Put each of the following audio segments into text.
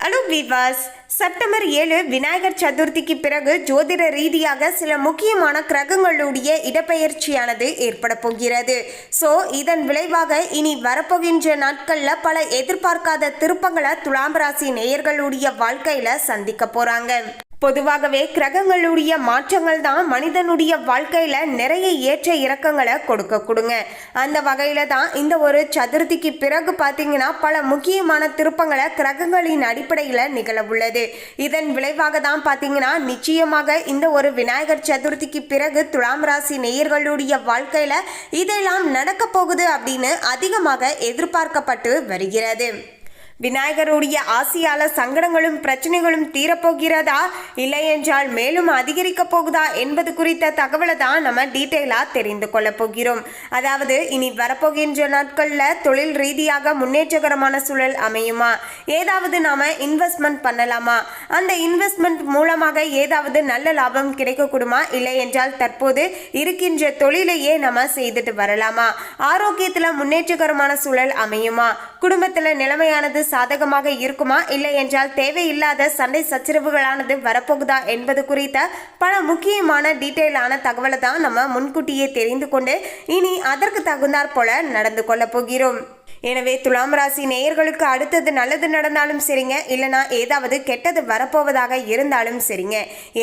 Hello விவாஸ் September ஏழு விநாயகர் சதுர்த்திக்கு பிறகு ஜோதிட ரீதியாக சில முக்கியமான கிரகங்களுடைய இடப்பெயர்ச்சியானது ஏற்பட போகிறது. ஸோ இதன் விளைவாக இனி வரப்போகின்ற நாட்களில் பல எதிர்பார்க்காத திருப்பங்களை துலாம் ராசி நேயர்களுடைய வாழ்க்கையில் சந்திக்க போகிறாங்க பொதுவாகவே கிரகங்களுடைய மாற்றங்கள் தான் மனிதனுடைய வாழ்க்கையில நிறைய ஏற்ற இறக்கங்களை கொடுக்க கொடுங்க. அந்த வகையில தான் இந்த ஒரு சதுர்த்திக்கு பிறகு பார்த்தீங்கன்னா பல முக்கியமான திருப்பங்களை கிரகங்களின் அடிப்படையில் நிகழ உள்ளது. இதன் விளைவாக தான் பார்த்தீங்கன்னா நிச்சயமாக இந்த ஒரு விநாயகர் சதுர்த்திக்கு பிறகு துலாம் ராசி நேயர்களுடைய வாழ்க்கையில இதெல்லாம் நடக்க போகுது அப்படின்னு அதிகமாக எதிர்பார்க்கப்பட்டு வருகிறது. விநாயகருடைய ஆசியால சங்கடங்களும் பிரச்சனைகளும் தீரப்போகிறதா? இல்லை என்றால் மேலும் அதிகரிக்க போகுதா என்பது குறித்த தகவலை தான் நம்ம டீட்டெயிலா தெரிந்து கொள்ள போகிறோம். அதாவது இனி வரப்போகின்ற நாட்கள்ல தொழில் ரீதியாக முன்னேற்றகரமான சூழல் அமையுமா? ஏதாவது நாம இன்வெஸ்ட்மெண்ட் பண்ணலாமா? அந்த இன்வெஸ்ட்மெண்ட் மூலமாக ஏதாவது நல்ல லாபம் கிடைக்கக்கூடுமா? இல்லை என்றால் தற்போது இருக்கின்ற தொழிலையே நம்ம செய்துட்டு வரலாமா? ஆரோக்கியத்துல முன்னேற்றகரமான சூழல் அமையுமா? குடும்பத்துல நிலைமையானது சாதகமாக இருக்குமா? இல்லை என்றால் தேவையில்லாத சண்டை சச்சரவுகளானது வரப்போகுதா என்பது குறித்த பல முக்கியமான டீட்டெயிலான தகவலை தான் நம்ம முன்கூட்டியே தெரிந்து கொண்டு இனி அதற்கு தகுந்தாற் போல நடந்து கொள்ள போகிறோம். எனவே துலாம் ராசி நேயர்களுக்கு அடுத்தது நல்லது நடந்தாலும் சரிங்க இல்லைனா ஏதாவது கெட்டது வரப்போவதாக இருந்தாலும் சரிங்க.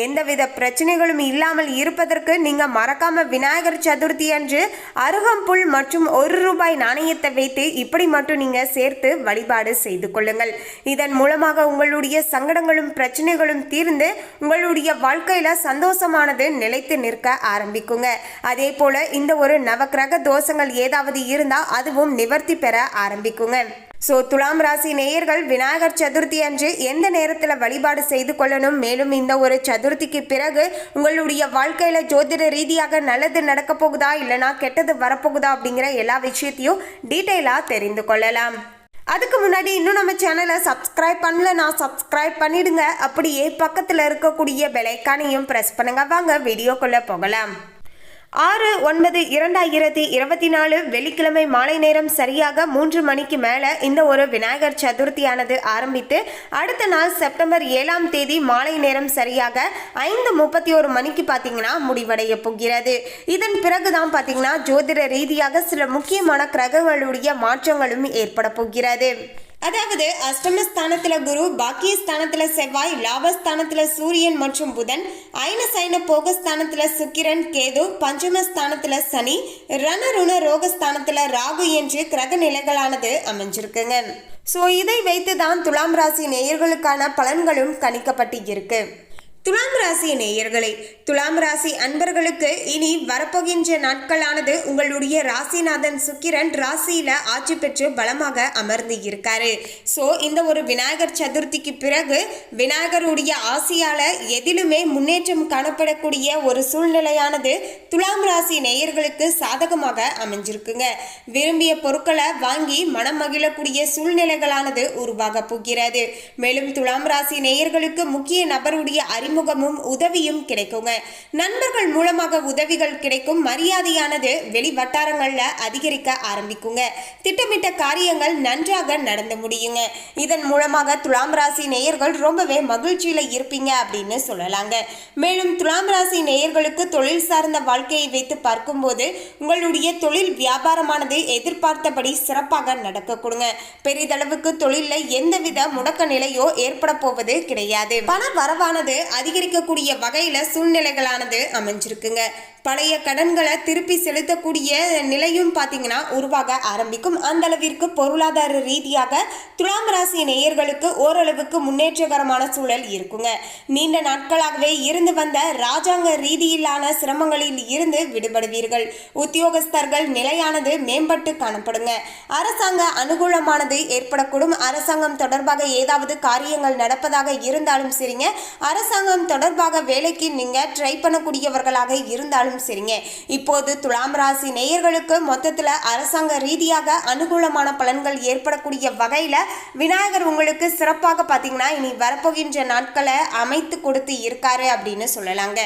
எந்தவித பிரச்சனைகளும் இல்லாமல் இருப்பதற்கு நீங்கள் மறக்காம விநாயகர் சதுர்த்தி அன்று அருகம்புல் மற்றும் ஒரு ரூபாய் நாணயத்தை வைத்து இப்படி மட்டும் நீங்கள் சேர்த்து வழிபாடு செய்து கொள்ளுங்கள். இதன் மூலமாக உங்களுடைய சங்கடங்களும் பிரச்சனைகளும் தீர்ந்து உங்களுடைய வாழ்க்கையில் சந்தோஷமானது நிலைத்து நிற்க ஆரம்பிக்குங்க. அதே போல இந்த ஒரு நவக்கிரக தோஷங்கள் ஏதாவது இருந்தால் அதுவும் நிவர்த்தி பெற ஆரம்பிக்குங்க. ஸோ துலாம் ராசி நேயர்கள் விநாயகர் சதுர்த்தி அன்று எந்த நேரத்தில் வழிபாடு செய்து கொள்ளணும்? மேலும் இந்த ஒரு சதுர்த்திக்கு பிறகு உங்களுடைய வாழ்க்கையில ஜோதிட ரீதியாக நல்லது நடக்க போகுதா? இல்லைனா கெட்டது வரப்போகுதா? அப்படிங்கிற எல்லா விஷயத்தையும் டீட்டெயிலாக தெரிந்து கொள்ளலாம். அதுக்கு முன்னாடி இன்னும் நம்ம சேனலை சப்ஸ்கிரைப் நான் சப்ஸ்கிரைப் பண்ணிடுங்க. அப்படியே பக்கத்தில் இருக்கக்கூடிய பெலைக்கானையும் ப்ரெஸ் பண்ணுங்க. வாங்க வீடியோக்குள்ளே போகலாம். ஆறு ஒன்பது இரண்டாயிரத்தி இருபத்தி நாலு வெள்ளிக்கிழமை மாலை நேரம் சரியாக மூன்று மணிக்கு மேலே இந்த ஒரு விநாயகர் சதுர்த்தியானது ஆரம்பித்து அடுத்த நாள் செப்டம்பர் ஏழாம் தேதி மாலை நேரம் சரியாக ஐந்து முப்பத்தி ஒரு மணிக்கு பார்த்தீங்கன்னா முடிவடைய போகிறது. இதன் பிறகு தான் பார்த்தீங்கன்னா ஜோதிட ரீதியாக சில முக்கியமான கிரகங்களுடைய மாற்றங்களும் ஏற்பட போகிறது. அதாவது அஷ்டமஸ்தானத்துல குரு பாக்கிய ஸ்தானத்துல செவ்வாய் லாபஸ்தானத்துல சூரியன் மற்றும் புதன் ஐன சைன போகஸ்தானத்துல சுக்கிரன் கேது பஞ்சமஸ்தானத்துல சனி ரணருண ரோகஸ்தானத்துல ராகு என்று கிரக நிலைகளானது அமைஞ்சிருக்குங்க. ஸோ இதை வைத்து தான் துலாம் ராசி நேயர்களுக்கான பலன்களும் கணிக்கப்பட்டு இருக்கு துலாம் ராசி நேயர்களே துலாம் ராசி அன்பர்களுக்கு இனி வரப்போகின்ற நாட்களானது உங்களுடைய ராசிநாதன் சுக்கிரன் ராசியில ஆட்சி பெற்று பலமாக அமர்ந்து இருக்காரு. ஸோ இந்த ஒரு விநாயகர் சதுர்த்திக்கு பிறகு விநாயகருடைய ஆசியால எதிலுமே முன்னேற்றம் காணப்படக்கூடிய ஒரு சூழ்நிலையானது துலாம் ராசி நேயர்களுக்கு சாதகமாக அமைஞ்சிருக்குங்க. விரும்பிய பொருட்களை வாங்கி மனம் மகிழக்கூடிய சூழ்நிலைகளானது உருவாக போகிறது. மேலும் துலாம் ராசி நேயர்களுக்கு முக்கிய நபருடைய அறிமுக அறிமுகமும் உதவியும் கிடைக்குங்க. நண்பர்கள் மூலமாக உதவிகள் கிடைக்கும். மரியாதையானது வெளி வட்டாரங்களில் அதிகரிக்க ஆரம்பிக்குங்க. திட்டமிட்ட காரியங்கள் நன்றாக நடந்து முடியுங்க. இதன் மூலமாக துலாம் ராசி நேயர்கள் ரொம்பவே மகிழ்ச்சியில் இருப்பீங்க அப்படின்னு சொல்லலாங்க. மேலும் துலாம் ராசி நேயர்களுக்கு தொழில் சார்ந்த வாழ்க்கையை வைத்து பார்க்கும்போது உங்களுடைய தொழில் வியாபாரமானது எதிர்பார்த்தபடி சிறப்பாக நடக்க கொடுங்க பெரிதளவுக்கு தொழிலில் எந்தவித முடக்க நிலையோ ஏற்பட போவது கிடையாது. பண வரவானது அதிகரிக்கக்கூடிய வகையில் சூழ்நிலைகளானது அமைஞ்சிருக்குங்க. பழைய கடன்களை திருப்பி செலுத்தக்கூடிய நிலையும் பார்த்தீங்கன்னா உருவாக ஆரம்பிக்கும். அந்த அளவிற்கு பொருளாதார ரீதியாக துலாம் ராசி நேயர்களுக்கு ஓரளவுக்கு முன்னேற்றகரமான சூழல் இருக்குங்க. நீண்ட நாட்களாகவே இருந்து வந்த ராஜாங்க ரீதியிலான சிரமங்களில் இருந்து விடுபடுவீர்கள். உத்தியோகஸ்தர்கள் நிலையானது மேம்பட்டு காணப்படுங்க. அரசாங்க அனுகூலமானது ஏற்படக்கூடும். அரசாங்கம் தொடர்பாக ஏதாவது காரியங்கள் நடப்பதாக இருந்தாலும் சரிங்க. அரசாங்க அரசாங்கம் தொடர்பாக வேலைக்கு நீங்க ட்ரை பண்ணக்கூடியவர்களாக இருந்தாலும் சரிங்க. இப்போது துலாம் ராசி நேயர்களுக்கு மொத்தத்தில் அரசாங்க ரீதியாக அனுகூலமான பலன்கள் ஏற்படக்கூடிய வகையில் விநாயகர் உங்களுக்கு சிறப்பாக பார்த்தீங்கன்னா இனி வரப்போகின்ற நாட்களை அமைத்து கொடுத்து இருக்காரு அப்படின்னு சொல்லலாங்க.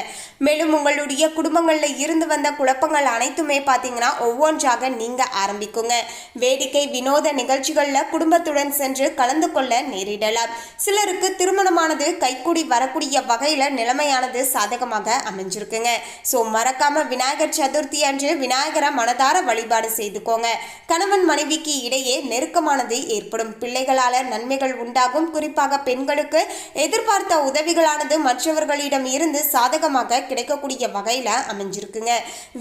மேலும் உங்களுடைய குடும்பங்களில் இருந்து வந்த குழப்பங்கள் அனைத்துமே பார்த்தீங்கன்னா ஒவ்வொன்றாக நீங்க ஆரம்பிக்குங்க. வேடிக்கை வினோத நிகழ்ச்சிகளில் குடும்பத்துடன் சென்று கலந்து கொள்ள நேரிடலாம். சிலருக்கு திருமணமானது கைக்கூடி வரக்கூடிய வகையில் நிலைமையானது சாதகமாக அமைஞ்சிருக்குங்க. ஸோ மறக்காம விநாயகர் சதுர்த்தி அன்று விநாயகரை மனதார வழிபாடு செய்துக்கோங்க. கணவன் மனைவிக்கு இடையே நெருக்கமானது ஏற்படும். பிள்ளைகளால் நன்மைகள் உண்டாகும். குறிப்பாக பெண்களுக்கு எதிர்பார்த்த உதவிகளானது மற்றவர்களிடம் இருந்து சாதகமாக கிடைக்கக்கூடிய வகையில் அமைஞ்சிருக்குங்க.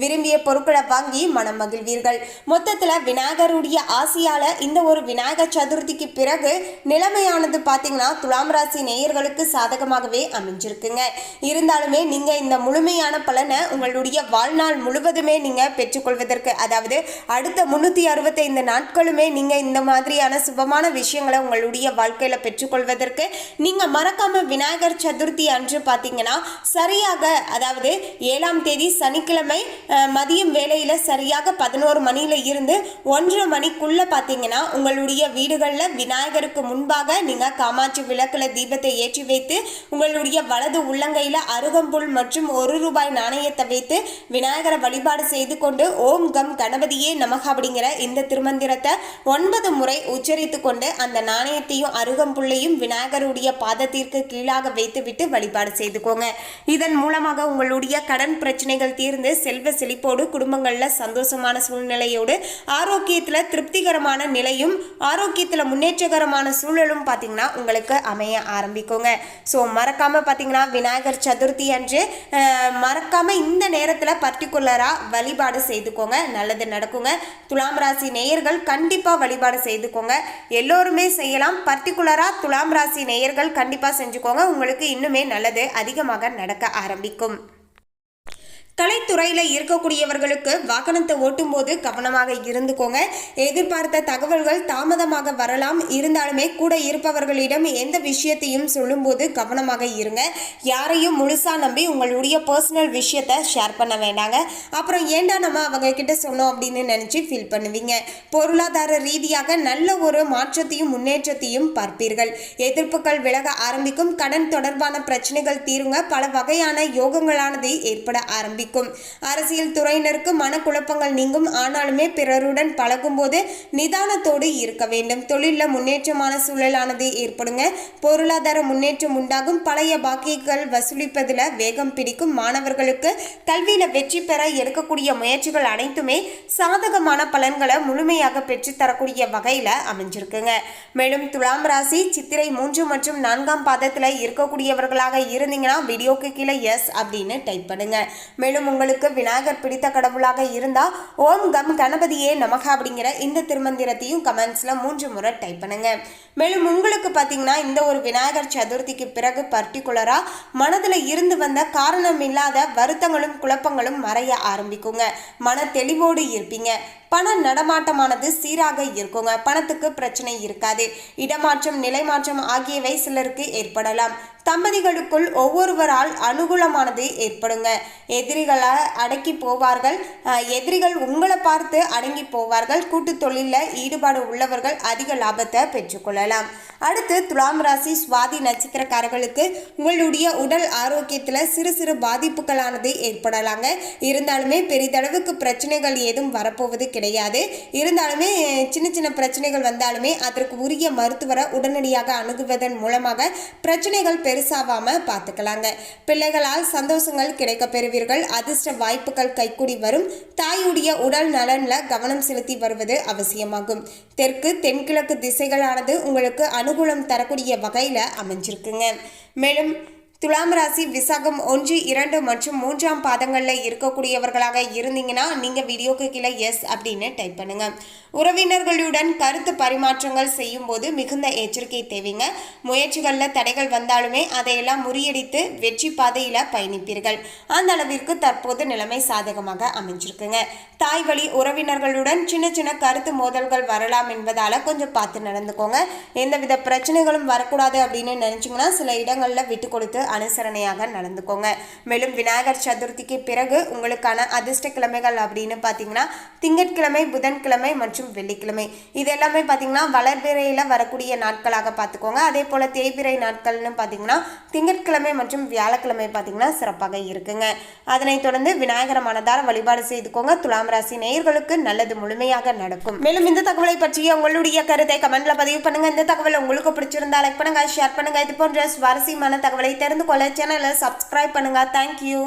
விரும்பிய பொருட்களை வாங்கி மனம் மகிழ்வீர்கள். மொத்தத்தில் விநாயகருடைய ஆசையால் இந்த ஒரு விநாயகர் சதுர்த்திக்கு பிறகு நிலைமையானது பார்த்தீங்கன்னா துலாம் ராசி நேயர்களுக்கு சாதகமாகவே அமைஞ்சிருக்குங்க இருந்தாலுமே நீங்கள் இந்த முழுமையான பலனை உங்களுடைய வாழ்நாள் முழுவதுமே நீங்கள் பெற்றுக்கொள்வதற்கு அதாவது அடுத்த முந்நூற்றி அறுபத்தைந்து நாட்களுமே நீங்கள் இந்த மாதிரியான சுபமான விஷயங்களை உங்களுடைய வாழ்க்கையில் பெற்றுக்கொள்வதற்கு நீங்கள் மறக்காமல் விநாயகர் சதுர்த்தி அன்று பார்த்தீங்கன்னா சரியாக அதாவது ஏழாம் தேதி சனிக்கிழமை மதியம் வேலையில் சரியாக பதினோரு மணியில் இருந்து ஒன்றரை மணிக்குள்ளே பார்த்தீங்கன்னா உங்களுடைய வீடுகளில் விநாயகருக்கு முன்பாக நீங்கள் காமாட்சி விளக்கில் தீபத்தை ஏற்றி வைத்து உங்களுடைய வலது உள்ளங்கையில் அருகம்புல் மற்றும் ஒரு ரூபாய் நாணயத்தை வைத்து விநாயகரை வழிபாடு செய்து கொண்டு ஓம் கம் கணபதியே நமக அப்படிங்கிற இந்த திருமந்திரத்தை ஒன்பது முறை உச்சரித்து கொண்டு அந்த நாணயத்தையும் அருகம்புல்லையும் விநாயகருடைய பாதத்திற்கு கீழாக வைத்துவிட்டு வழிபாடு செய்துக்கோங்க. இதன் மூலமாக உங்களுடைய கடன் பிரச்சனைகள் தீர்ந்து செல்வ செழிப்போடு குடும்பங்களில் சந்தோஷமான சூழ்நிலையோடு ஆரோக்கியத்தில் திருப்திகரமான நிலையும் ஆரோக்கியத்தில் முன்னேற்றகரமான சூழலும் பார்த்தீங்கன்னா உங்களுக்கு அமைய ஆரம்பிக்குங்க. ஸோ மறக்காமல் பார்த்து விநாயகர் சதுர்த்தி அன்று மறக்காமல் இந்த நேரத்தில் பர்டிகுலராக வழிபாடு செய்துக்கோங்க. நல்லது நடக்குங்க. துலாம் ராசி நேயர்கள் கண்டிப்பாக வழிபாடு செய்துக்கோங்க. எல்லோருமே செய்யலாம். பர்டிகுலராக துலாம் ராசி நேயர்கள் கண்டிப்பாக செஞ்சுக்கோங்க. உங்களுக்கு இன்னுமே நல்லது அதிகமாக நடக்க ஆரம்பிக்கும். கலைத்துறையில் இருக்கக்கூடியவர்களுக்கு வாகனத்தை ஓட்டும்போது கவனமாக இருந்துக்கோங்க. எதிர்பார்த்த தகவல்கள் தாமதமாக வரலாம். இருந்தாலுமே கூட இருப்பவர்களிடம் எந்த விஷயத்தையும் சொல்லும்போது கவனமாக இருங்க. யாரையும் முழுசாக நம்பி உங்களுடைய பர்சனல் விஷயத்தை ஷேர் பண்ண வேண்டாங்க. அப்புறம் ஏண்டா நம்ம அவங்க கிட்ட சொன்னோம் அப்படின்னு நினச்சி ஃபீல் பண்ணுவீங்க. பொருளாதார ரீதியாக நல்ல ஒரு மாற்றத்தையும் முன்னேற்றத்தையும் பார்ப்பீர்கள். எதிர்ப்புகள் விலக ஆரம்பிக்கும். கடன் தொடர்பான பிரச்சனைகள் தீருங்க. பல வகையான யோகங்களானது ஏற்பட ஆரம்பிக்கும். அரசியல் துறையினருக்கு மனக்குழப்பங்கள் நீங்கும். ஆனாலுமே பிறருடன் பழகும்போது நிதானத்தோடு இருக்க வேண்டும். தொழிலில் முன்னேற்றமான சூழலானது ஏற்படுங்க. பொருளாதார முன்னேற்றம் உண்டாகும். பழைய பாக்கிகள் வசூலிப்பதில் வேகம் பிடிக்கும். மாணவர்களுக்கு கல்வியில் வெற்றி பெற எடுக்கக்கூடிய முயற்சிகள் அனைத்துமே சாதகமான பலன்களை முழுமையாக பெற்றுத்தரக்கூடிய வகையில் அமைஞ்சிருக்குங்க. மேலும் துலாம் ராசி சித்திரை மூன்று மற்றும் நான்காம் பாதத்தில் இருக்கக்கூடியவர்களாக இருந்தீங்கன்னா வீடியோக்கு கீழே எஸ் அப்படின்னு டைப் பண்ணுங்க. மேலும் உங்களுக்கு விநாயகர் பிடித்த கடவுளாக இருந்தால் ஓம் கம் கணபதியே நமக அப்படிங்கிற இந்த திருமந்திரத்தையும் கமெண்ட்ஸில் மூன்று முறை டைப் பண்ணுங்க. மேலும் உங்களுக்கு பார்த்தீங்கன்னா இந்த ஒரு விநாயகர் சதுர்த்திக்கு பிறகு பர்டிகுலராக மனதில் இருந்து வந்த காரணம் இல்லாத வருத்தங்களும் குழப்பங்களும் மறைய ஆரம்பிக்குங்க. மன தெளிவோடு இருப்பீங்க. பண நடமாட்டமானது சீராக இருக்குங்க. பணத்துக்கு பிரச்சனை இருக்காது. இடமாற்றம் நிலைமாற்றம் ஆகியவை சிலருக்கு ஏற்படலாம். தம்பதிகளுக்குள் ஒவ்வொருவரால் அனுகூலமானது ஏற்படுங்க. எதிரிகளை அடக்கி போவார்கள். எதிரிகள் உங்களை பார்த்து அடங்கி போவார்கள். கூட்டு தொழிலில் ஈடுபாடு உள்ளவர்கள் அதிக லாபத்தை பெற்றுக்கொள்ளலாம் அடுத்து துலாம் ராசி சுவாதி நட்சத்திரக்காரர்களுக்கு உங்களுடைய உடல் ஆரோக்கியத்தில் சிறு சிறு பாதிப்புகளானது ஏற்படலாங்க. இருந்தாலுமே பெரிதளவுக்கு பிரச்சனைகள் ஏதும் வரப்போவது கிடையாது கிடையாது. இருந்தாலுமே சின்ன சின்ன பிரச்சனைகள் வந்தாலுமே அதற்கு உரிய மருத்துவரை உடனடியாக அணுகுவதன் மூலமாக பிரச்சனைகள் பெருசாவாம பார்த்துக்கலாங்க. பிள்ளைகளால் சந்தோஷங்கள் கிடைக்க பெறுவீர்கள். அதிர்ஷ்ட வாய்ப்புகள் கைக்கூடி வரும். தாயுடைய உடல் நலனில் கவனம் செலுத்தி வருவது அவசியமாகும். தெற்கு தென்கிழக்கு திசைகளானது உங்களுக்கு அனுகூலம் தரக்கூடிய வகையில் அமைஞ்சிருக்குங்க. மேலும் துலாம் ராசி விசாகம் ஒன்று இரண்டு மற்றும் மூன்றாம் பாதங்களில் இருக்கக்கூடியவர்களாக இருந்தீங்கன்னா நீங்கள் வீடியோக்கு கீழே எஸ் அப்படின்னு டைப் பண்ணுங்க. உறவினர்களுடன் கருத்து பரிமாற்றங்கள் செய்யும் போது மிகுந்த எச்சரிக்கை தேவைங்க. முயற்சிகளில் தடைகள் வந்தாலுமே அதையெல்லாம் முறியடித்து வெற்றி பாதையில் பயணிப்பீர்கள். அந்த அளவிற்கு தற்போது நிலைமை சாதகமாக அமைஞ்சிருக்குங்க. தாய் வழி உறவினர்களுடன் சின்ன சின்ன கருத்து மோதல்கள் வரலாம் என்பதால் கொஞ்சம் பார்த்து நடந்துக்கோங்க. எந்தவித பிரச்சனைகளும் வரக்கூடாது அப்படின்னு நினச்சிங்கன்னா சில இடங்களில் விட்டு கொடுத்து அனுசரணையாக நடந்துக்கோங்க. மேலும் விநாயகர் சதுர்த்திக்கு பிறகு உங்களுக்கான அதிர்ஷ்ட கிழமைகள் அப்படின்னு பார்த்தீங்கன்னா திங்கட்கிழமை புதன்கிழமை மற்றும் வெள்ளிக்கிழமை. இது எல்லாமே பார்த்தீங்கன்னா வளர்பிறையில் வரக்கூடிய நாட்களாக பார்த்துக்கோங்க. அதே போல் தேய்பிறை நாட்கள்னு பார்த்தீங்கன்னா திங்கட்கிழமை மற்றும் வியாழக்கிழமை பார்த்தீங்கன்னா சிறப்பாக இருக்குங்க. அதனைத் தொடர்ந்து விநாயகர மனதார வழிபாடு செய்துக்கோங்க. துலாம் ராசி நேயர்களுக்கு நல்லது முழுமையாக நடக்கும். மேலும் இந்த தகவலை பற்றிய உங்களுடைய கருத்தை கமெண்ட்ல பதிவு பண்ணுங்க. இந்த தகவல் உங்களுக்கு பிடிச்சிருந்தா லைக் பண்ணுங்க ஷேர் பண்ணுங்க. இது போன்ற சுவாரஸ்யமான தகவலை தெரிந்து கொள்ள சேனலை சப்ஸ்கிரைப் பண்ணுங்க. தேங்க்யூ